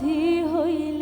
অধি হইল।